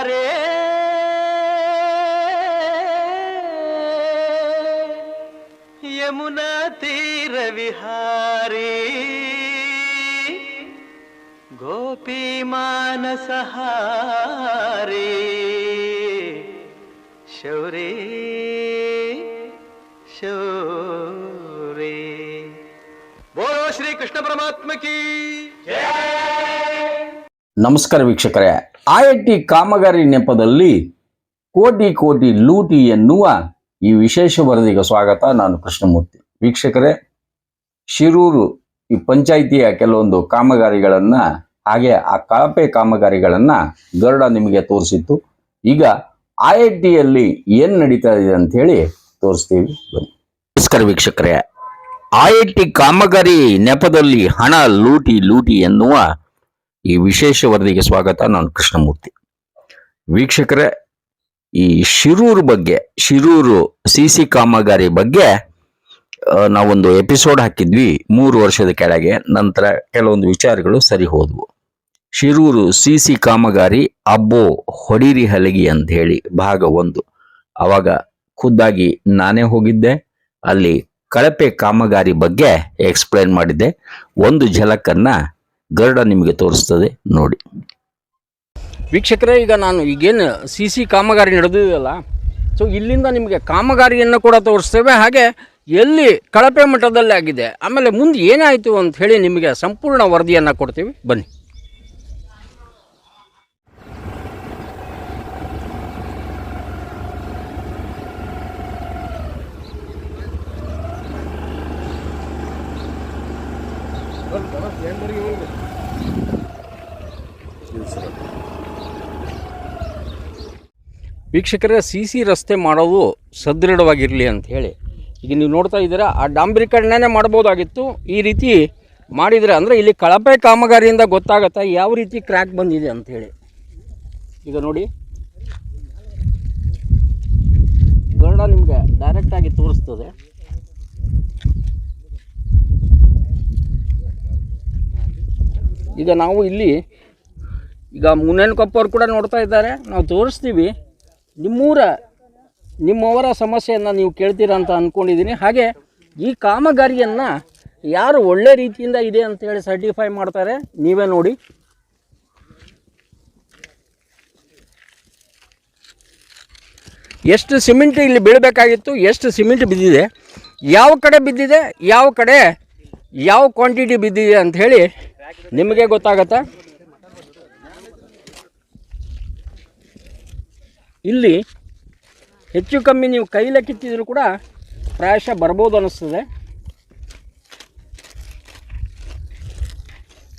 ಮುರಾರೇ ಯಮುನಾ ತೀರ ವಿಹಾರಿ ಗೋಪಿ ಮಾನಸಹಾರಿ ಶೌರೇ ಶೌರೇ ಬೋಲೋ ಶ್ರೀ ಕೃಷ್ಣ ಪರಮಾತ್ಮ ಕಿ ನಮಸ್ಕಾರ ವೀಕ್ಷಕರೇ. ಐ ಐ ಟಿ ಕಾಮಗಾರಿ ನೆಪದಲ್ಲಿ ಕೋಟಿ ಕೋಟಿ ಲೂಟಿ ಎನ್ನುವ ಈ ವಿಶೇಷ ವರದಿಗೆ ಸ್ವಾಗತ. ನಾನು ಕೃಷ್ಣಮೂರ್ತಿ. ವೀಕ್ಷಕರೇ, ಶಿರೂರು ಈ ಪಂಚಾಯಿತಿಯ ಕೆಲವೊಂದು ಕಾಮಗಾರಿಗಳನ್ನು ಹಾಗೆ ಆ ಕಳಪೆ ಕಾಮಗಾರಿಗಳನ್ನು ಗರುಡ ನಿಮಗೆ ತೋರಿಸಿತ್ತು. ಈಗ ಐ ಐ ಟಿಯಲ್ಲಿ ಏನು ನಡೀತಾ ಇದೆ ಅಂತ ಹೇಳಿ ತೋರಿಸ್ತೀವಿ. ಬನ್ನಿ. ನಮಸ್ಕಾರ ವೀಕ್ಷಕರೇ. ಐ ಐ ಟಿ ಕಾಮಗಾರಿ ನೆಪದಲ್ಲಿ ಹಣ ಲೂಟಿ ಲೂಟಿ ಎನ್ನುವ ಈ ವಿಶೇಷ ವರದಿಗೆ ಸ್ವಾಗತ. ನಾನು ಕೃಷ್ಣಮೂರ್ತಿ. ವೀಕ್ಷಕರೇ, ಈ ಶಿರೂರು ಬಗ್ಗೆ, ಶಿರೂರು ಸಿ ಸಿ ಕಾಮಗಾರಿ ಬಗ್ಗೆ ನಾವೊಂದು ಎಪಿಸೋಡ್ ಹಾಕಿದ್ವಿ ಮೂರು ವರ್ಷದ ಕೆಳಗೆ. ನಂತರ ಕೆಲವೊಂದು ವಿಚಾರಗಳು ಸರಿ ಹೋದವು. ಶಿರೂರು ಸಿ ಸಿ ಕಾಮಗಾರಿ ಅಬ್ಬೋ ಹೊಡಿರಿ ಹಲಗಿ ಅಂತ ಹೇಳಿ ಭಾಗ ಒಂದು. ಅವಾಗ ಖುದ್ದಾಗಿ ನಾನೇ ಹೋಗಿದ್ದೆ. ಅಲ್ಲಿ ಕಳಪೆ ಕಾಮಗಾರಿ ಬಗ್ಗೆ ಎಕ್ಸ್ಪ್ಲೈನ್ ಮಾಡಿದ್ದೆ. ಒಂದು ಝಲಕನ್ನ ಗರುಡ ನಿಮಗೆ ತೋರಿಸ್ತದೆ ನೋಡಿ. ವೀಕ್ಷಕರೇ, ಈಗ ನಾನು ಈಗೇನು ಸಿ ಸಿ ಕಾಮಗಾರಿ ನಡೆದಿದೆಯಲ್ಲ, ಸೊ ಇಲ್ಲಿಂದ ನಿಮಗೆ ಕಾಮಗಾರಿಯನ್ನು ಕೂಡ ತೋರಿಸ್ತೇವೆ. ಹಾಗೆ ಎಲ್ಲಿ ಕಳಪೆ ಮಟ್ಟದಲ್ಲಿ ಆಗಿದೆ, ಆಮೇಲೆ ಮುಂದೆ ಏನಾಯಿತು ಅಂತ ಹೇಳಿ ನಿಮಗೆ ಸಂಪೂರ್ಣ ವರದಿಯನ್ನು ಕೊಡ್ತೀವಿ. ಬನ್ನಿ. ವೀಕ್ಷಕರೇ, ಸಿ ಸಿ ರಸ್ತೆ ಮಾಡೋದು ಸದೃಢವಾಗಿರಲಿ ಅಂತ ಹೇಳಿ. ಈಗ ನೀವು ನೋಡ್ತಾ ಇದ್ದೀರಾ, ಆ ಡಾಂಬ್ರೀಕರಣನೇ ಮಾಡ್ಬೋದಾಗಿತ್ತು. ಈ ರೀತಿ ಮಾಡಿದರೆ ಅಂದರೆ ಇಲ್ಲಿ ಕಳಪೆ ಕಾಮಗಾರಿಯಿಂದ ಗೊತ್ತಾಗತ್ತೆ ಯಾವ ರೀತಿ ಕ್ರ್ಯಾಕ್ ಬಂದಿದೆ ಅಂಥೇಳಿ ಈಗ ನೋಡಿ. ಗರುಡ ನಿಮಗೆ ಡೈರೆಕ್ಟಾಗಿ ತೋರಿಸ್ತದೆ. ಈಗ ನಾವು ಇಲ್ಲಿ, ಈಗ ಮುನೇನಕೊಪ್ಪವ್ರು ಕೂಡ ನೋಡ್ತಾ ಇದ್ದಾರೆ. ನಾವು ತೋರಿಸ್ತೀವಿ. ನಿಮ್ಮೂರ, ನಿಮ್ಮವರ ಸಮಸ್ಯೆಯನ್ನು ನೀವು ಕೇಳ್ತೀರಾ ಅಂತ ಅಂದ್ಕೊಂಡಿದ್ದೀನಿ ಹಾಗೆ ಈ ಕಾಮಗಾರಿಯನ್ನು ಯಾರು ಒಳ್ಳೆ ರೀತಿಯಿಂದ ಇದೆ ಅಂತೇಳಿ ಸರ್ಟಿಫೈ ಮಾಡ್ತಾರೆ. ನೀವೇ ನೋಡಿ. ಎಷ್ಟು ಸಿಮೆಂಟ್ ಇಲ್ಲಿ ಬೀಳಬೇಕಾಗಿತ್ತು, ಎಷ್ಟು ಸಿಮೆಂಟ್ ಬಿದ್ದಿದೆ, ಯಾವ ಕಡೆ ಬಿದ್ದಿದೆ, ಯಾವ ಕಡೆ ಯಾವ ಕ್ವಾಂಟಿಟಿ ಬಿದ್ದಿದೆ ಅಂತ ಹೇಳಿ ನಿಮಗೆ ಗೊತ್ತಾಗತ್ತಾ? ಇಲ್ಲಿ ಹೆಚ್ಚು ಕಮ್ಮಿ ನೀವು ಕೈಲೇ ಕಿತ್ತಿದ್ರು ಕೂಡ ಪ್ರಾಯಶಃ ಬರ್ಬೋದು ಅನ್ನಿಸ್ತದೆ.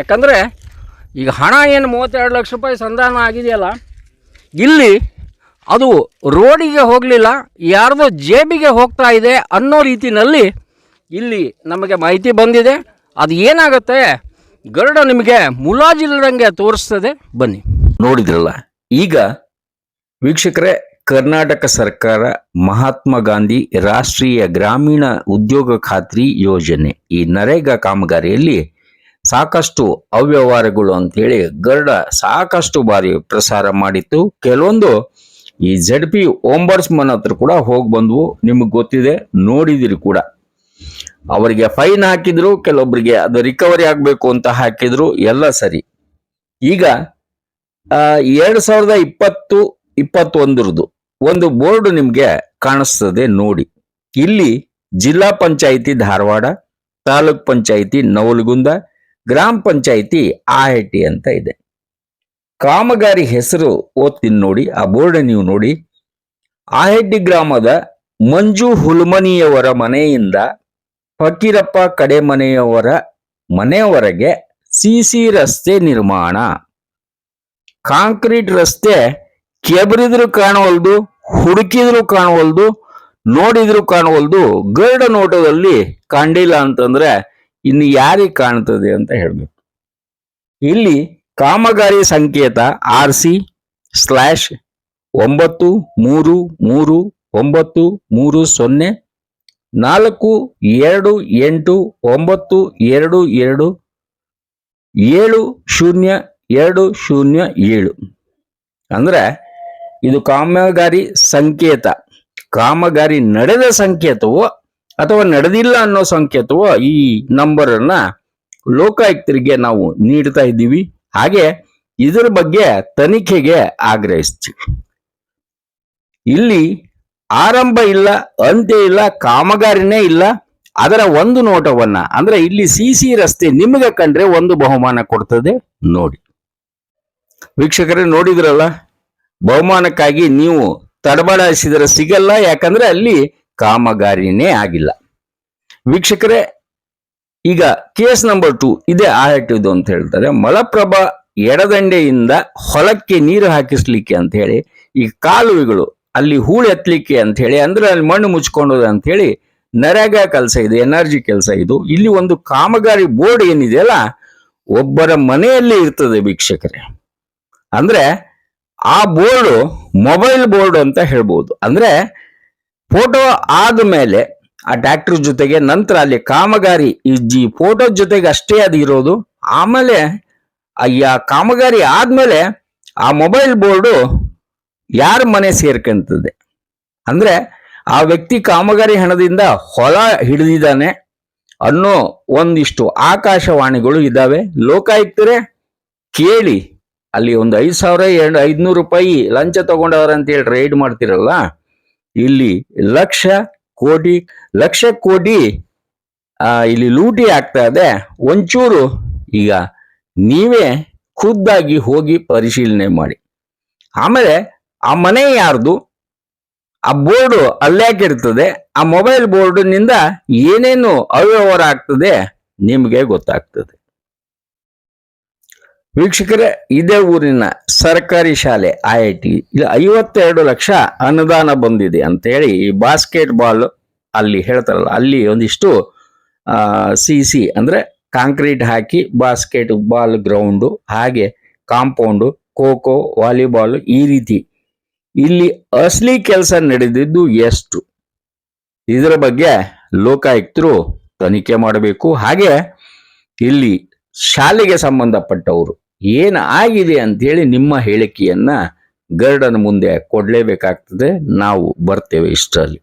ಯಾಕಂದರೆ ಈಗ ಹಣ ಏನು ಮೂವತ್ತೆರಡು ಲಕ್ಷ ರೂಪಾಯಿ ಸಂಧಾನ ಆಗಿದೆಯಲ್ಲ, ಇಲ್ಲಿ ಅದು ರೋಡಿಗೆ ಹೋಗಲಿಲ್ಲ, ಯಾರದೋ ಜೇಬಿಗೆ ಹೋಗ್ತಾ ಇದೆ ಅನ್ನೋ ರೀತಿಯಲ್ಲಿ ಇಲ್ಲಿ ನಮಗೆ ಮಾಹಿತಿ ಬಂದಿದೆ. ಅದು ಏನಾಗುತ್ತೆ? ಗರುಡ ನಿಮಗೆ ಮುಲಾಜಿಲ್ಲದಂಗೆ ತೋರಿಸ್ತದೆ. ಬನ್ನಿ. ನೋಡಿದ್ರಲ್ಲ, ಈಗ ವೀಕ್ಷಕರೇ, ಕರ್ನಾಟಕ ಸರ್ಕಾರ ಮಹಾತ್ಮ ಗಾಂಧಿ ರಾಷ್ಟ್ರೀಯ ಗ್ರಾಮೀಣ ಉದ್ಯೋಗ ಖಾತ್ರಿ ಯೋಜನೆ. ಈ ನರೇಗಾ ಕಾಮಗಾರಿಯಲ್ಲಿ ಸಾಕಷ್ಟು ಅವ್ಯವಹಾರಗಳು ಅಂತೇಳಿ ಗರುಡ ಸಾಕಷ್ಟು ಬಾರಿ ಪ್ರಸಾರ ಮಾಡಿತ್ತು. ಕೆಲವೊಂದು ಈ ಜಡ್ ಪಿ ಓಂಬರ್ಸ್ಮನ್ ಹತ್ರ ಕೂಡ ಹೋಗಿ ಬಂದ್ವು. ನಿಮಗೆ ಗೊತ್ತಿದೆ, ನೋಡಿದಿರಿ ಕೂಡ. ಅವರಿಗೆ ಫೈನ್ ಹಾಕಿದ್ರು ಕೆಲವೊಬ್ಬರಿಗೆ ಅದು ರಿಕವರಿ ಆಗಬೇಕು ಅಂತ ಹಾಕಿದ್ರು, ಎಲ್ಲ ಸರಿ. ಈಗ ಎರಡು ಸಾವಿರದ ಇಪ್ಪತ್ತು ಇಪ್ಪತ್ತೊಂದರದು. ಒಂದು ಬೋರ್ಡ್ ನಿಮಗೆ ಕಾಣಿಸ್ತದೆ ನೋಡಿ. ಇಲ್ಲಿ ಜಿಲ್ಲಾ ಪಂಚಾಯಿತಿ ಧಾರವಾಡ, ತಾಲೂಕ್ ಪಂಚಾಯಿತಿ ನವಲಗುಂದ, ಗ್ರಾಮ ಪಂಚಾಯಿತಿ ಆಹೆಟ್ಟಿ ಅಂತ ಇದೆ. ಕಾಮಗಾರಿ ಹೆಸರು ಓದ್ತೀನಿ ನೋಡಿ, ಆ ಬೋರ್ಡ್ ನೀವು ನೋಡಿ. ಆಹೆಡ್ಡಿ ಗ್ರಾಮದ ಮಂಜು ಹುಲ್ಮನಿಯವರ ಮನೆಯಿಂದ ಫಕೀರಪ್ಪ ಕಡೆ ಮನೆಯವರ ಮನೆಯವರೆಗೆ ಸಿಸಿ ರಸ್ತೆ ನಿರ್ಮಾಣ. ಕಾಂಕ್ರೀಟ್ ರಸ್ತೆ ಕೆಬರಿದ್ರು ಕಾಣವಲ್ದು, ಹುಡುಕಿದ್ರು ಕಾಣವಲ್ದು, ನೋಡಿದ್ರು ಕಾಣವಲ್ದು, ಗರುಡ ನೋಟದಲ್ಲಿ ಕಾಣಲಿಲ್ಲ ಅಂತಂದ್ರೆ ಇನ್ನು ಯಾರಿಗೆ ಕಾಣ್ತದೆ ಅಂತ ಹೇಳಬೇಕು. ಇಲ್ಲಿ ಕಾಮಗಾರಿ ಸಂಕೇತ ಆರ್ ಸಿ ಸ್ಲ್ಯಾಶ್ ಒಂಬತ್ತು ಮೂರು ಮೂರು ಒಂಬತ್ತು ಮೂರು ಸೊನ್ನೆ ನಾಲ್ಕು ಎರಡು ಎಂಟು ಒಂಬತ್ತು ಎರಡು ಎರಡು ಏಳು ಶೂನ್ಯ ಎರಡು ಶೂನ್ಯ ಏಳು. ಅಂದ್ರೆ ಇದು ಕಾಮಗಾರಿ ಸಂಕೇತ. ಕಾಮಗಾರಿ ನಡೆದ ಸಂಕೇತವೋ ಅಥವಾ ನಡೆದಿಲ್ಲ ಅನ್ನೋ ಸಂಕೇತವೋ ಈ ನಂಬರ್ ಅನ್ನ ಲೋಕಾಯುಕ್ತರಿಗೆ ನಾವು ನೀಡ್ತಾ ಇದ್ದೀವಿ. ಹಾಗೆ ಇದರ ಬಗ್ಗೆ ತನಿಖೆಗೆ ಆಗ್ರಹಿಸ್ತೀವಿ. ಇಲ್ಲಿ ಆರಂಭ ಇಲ್ಲ, ಅಂತ್ಯ ಇಲ್ಲ, ಕಾಮಗಾರಿನೇ ಇಲ್ಲ. ಅದರ ಒಂದು ನೋಟವನ್ನ, ಅಂದ್ರೆ ಇಲ್ಲಿ ಸಿ ಸಿ ರಸ್ತೆ ನಿಮಗೆ ಕಂಡ್ರೆ ಒಂದು ಬಹುಮಾನ ಕೊಡ್ತದೆ ನೋಡಿ. ವೀಕ್ಷಕರೇ ನೋಡಿದ್ರಲ್ಲ ಬಹುಮಾನಕ್ಕಾಗಿ ನೀವು ತಡಬಡಿಸಿದರೆ ಸಿಗಲ್ಲ, ಯಾಕಂದ್ರೆ ಅಲ್ಲಿ ಕಾಮಗಾರಿನೇ ಆಗಿಲ್ಲ. ವೀಕ್ಷಕರೇ, ಈಗ ಕೇಸ್ ನಂಬರ್ ಟು ಇದೇ ಆಹಟ್ಟಿದ್ದು ಅಂತ ಹೇಳ್ತಾರೆ. ಮಲಪ್ರಭಾ ಎಡದಂಡೆಯಿಂದ ಹೊಲಕ್ಕೆ ನೀರು ಹಾಕಿಸ್ಲಿಕ್ಕೆ ಅಂತ ಹೇಳಿ, ಈ ಕಾಲುವೆಗಳು ಅಲ್ಲಿ ಹೂಳು ಎತ್ತಲಿಕ್ಕೆ ಅಂತ ಹೇಳಿ, ಅಂದ್ರೆ ಅಲ್ಲಿ ಮಣ್ಣು ಮುಚ್ಕೊಂಡೋದು ಅಂತ ಹೇಳಿ, ನರೇಗಾ ಕೆಲಸ ಇದೆ ಎನರ್ಜಿ ಕೆಲಸ ಇದು. ಇಲ್ಲಿ ಒಂದು ಕಾಮಗಾರಿ ಬೋರ್ಡ್ ಏನಿದೆಯಲ್ಲ, ಒಬ್ಬರ ಮನೆಯಲ್ಲಿ ಇರ್ತದೆ ವೀಕ್ಷಕರೇ. ಅಂದ್ರೆ ಆ ಬೋರ್ಡು ಮೊಬೈಲ್ ಬೋರ್ಡ್ ಅಂತ ಹೇಳ್ಬೋದು. ಅಂದ್ರೆ ಫೋಟೋ ಆದ ಮೇಲೆ ಆ ಟ್ಯಾಕ್ಟರ್ ಜೊತೆಗೆ ನಂತರ ಅಲ್ಲಿ ಕಾಮಗಾರಿ ಈ ಜಿ ಫೋಟೋ ಜೊತೆಗೆ ಅಷ್ಟೇ ಅದು ಇರೋದು. ಆಮೇಲೆ ಆ ಕಾಮಗಾರಿ ಆದ್ಮೇಲೆ ಆ ಮೊಬೈಲ್ ಬೋರ್ಡು ಯಾರ ಮನೆ ಸೇರ್ಕೊಂತದೆ. ಅಂದ್ರೆ ಆ ವ್ಯಕ್ತಿ ಕಾಮಗಾರಿ ಹಣದಿಂದ ಹೊಲ ಹಿಡಿದಿದ್ದಾನೆ ಅನ್ನೋ ಒಂದಿಷ್ಟು ಆಕಾಶವಾಣಿಗಳು ಇದ್ದಾವೆ. ಲೋಕಾಯುಕ್ತರೇ ಕೇಳಿ ಅಲ್ಲಿ ಒಂದು ಐದು ಸಾವಿರ ಎರಡು ಐದ್ನೂರು ರೂಪಾಯಿ ಲಂಚ ತಗೊಂಡವ್ರ ಅಂತ ಹೇಳಿ ರೈಡ್ ಮಾಡ್ತಿರಲ್ಲ, ಇಲ್ಲಿ ಲಕ್ಷ ಕೋಟಿ ಲಕ್ಷ ಕೋಟಿ ಇಲ್ಲಿ ಲೂಟಿ ಆಗ್ತಾ ಇದೆ. ಒಂಚೂರು ಈಗ ನೀವೇ ಖುದ್ದಾಗಿ ಹೋಗಿ ಪರಿಶೀಲನೆ ಮಾಡಿ. ಆಮೇಲೆ ಆ ಮನೆ ಯಾರ್ದು? ಆ ಬೋರ್ಡು ಅಲ್ಲಾಕಿರ್ತದೆ ಆ ಮೊಬೈಲ್ ಬೋರ್ಡ್ನಿಂದ ಏನೇನು ಅವ್ಯವಹಾರ ಆಗ್ತದೆ? ನಿಮಗೆ ಗೊತ್ತಾಗ್ತದೆ. ವೀಕ್ಷಕರೇ, ಇದೇ ಊರಿನ ಸರ್ಕಾರಿ ಶಾಲೆ ಐ ಐ ಟಿ ಇಲ್ಲಿ ಐವತ್ತೆರಡು ಲಕ್ಷ ಅನುದಾನ ಬಂದಿದೆ ಅಂತ ಹೇಳಿ ಈ ಬಾಸ್ಕೆಟ್ ಬಾಲ್ ಅಲ್ಲಿ ಹೇಳ್ತಾರಲ್ಲ, ಅಲ್ಲಿ ಒಂದಿಷ್ಟು ಸಿ ಸಿ ಅಂದ್ರೆ ಕಾಂಕ್ರೀಟ್ ಹಾಕಿ ಬಾಸ್ಕೆಟ್ ಬಾಲ್ ಗ್ರೌಂಡು ಹಾಗೆ ಕಾಂಪೌಂಡು ಖೋ ವಾಲಿಬಾಲ್ ಈ ರೀತಿ. ಇಲ್ಲಿ ಅಸಲಿ ಕೆಲಸ ನಡೆದಿದ್ದು ಎಷ್ಟು? ಇದರ ಬಗ್ಗೆ ಲೋಕಾಯುಕ್ತರು ತನಿಖೆ ಮಾಡಬೇಕು. ಹಾಗೆ ಇಲ್ಲಿ ಶಾಲೆಗೆ ಸಂಬಂಧಪಟ್ಟವರು ಏನು ಆಗಿದೆ ಅಂಥೇಳಿ ನಿಮ್ಮ ಹೇಳಿಕೆಯನ್ನು ಗರ್ಡನ ಮುಂದೆ ಕೊಡಲೇಬೇಕಾಗ್ತದೆ. ನಾವು ಬರ್ತೇವೆ ಇಷ್ಟರಲ್ಲಿ.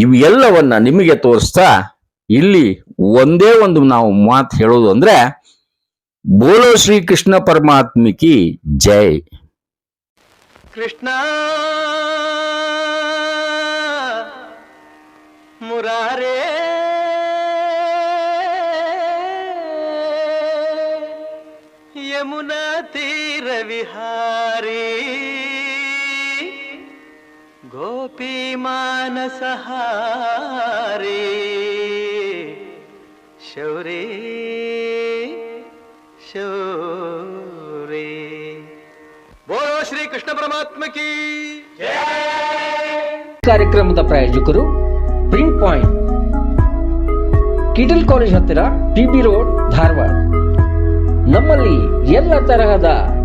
ಇವೆಲ್ಲವನ್ನು ನಿಮಗೆ ತೋರಿಸ್ತಾ ಇಲ್ಲಿ ಒಂದೇ ಒಂದು ನಾವು ಮಾತು ಹೇಳೋದು ಅಂದ್ರೆ, ಬೋಲೋ ಶ್ರೀ ಕೃಷ್ಣ ಪರಮಾತ್ಮಿಕಿ ಜೈ. ಕೃಷ್ಣ, ಮುರಾರೇ ತೀರ ವಿಹಾರಿ ಗೋಪಿ ಮಾನಸಹಾರಿ. ಶೌರಿ ಶೌರಿ. ಬೋಲೋ ಶ್ರೀ ಕೃಷ್ಣ ಪರಮಾತ್ಮ ಕಿ ಕಾರ್ಯಕ್ರಮದ ಪ್ರಾಯೋಜಕರು ಪ್ರಿಂಟ್ ಪಾಯಿಂಟ್. ಕಿಟಲ್ ಕಾಲೇಜ್ ಹತ್ತಿರ ಟಿ ಬಿ ರೋಡ್ ಧಾರವಾಡ. ನಮ್ಮಲ್ಲಿ ಎಲ್ಲ ತರಹದ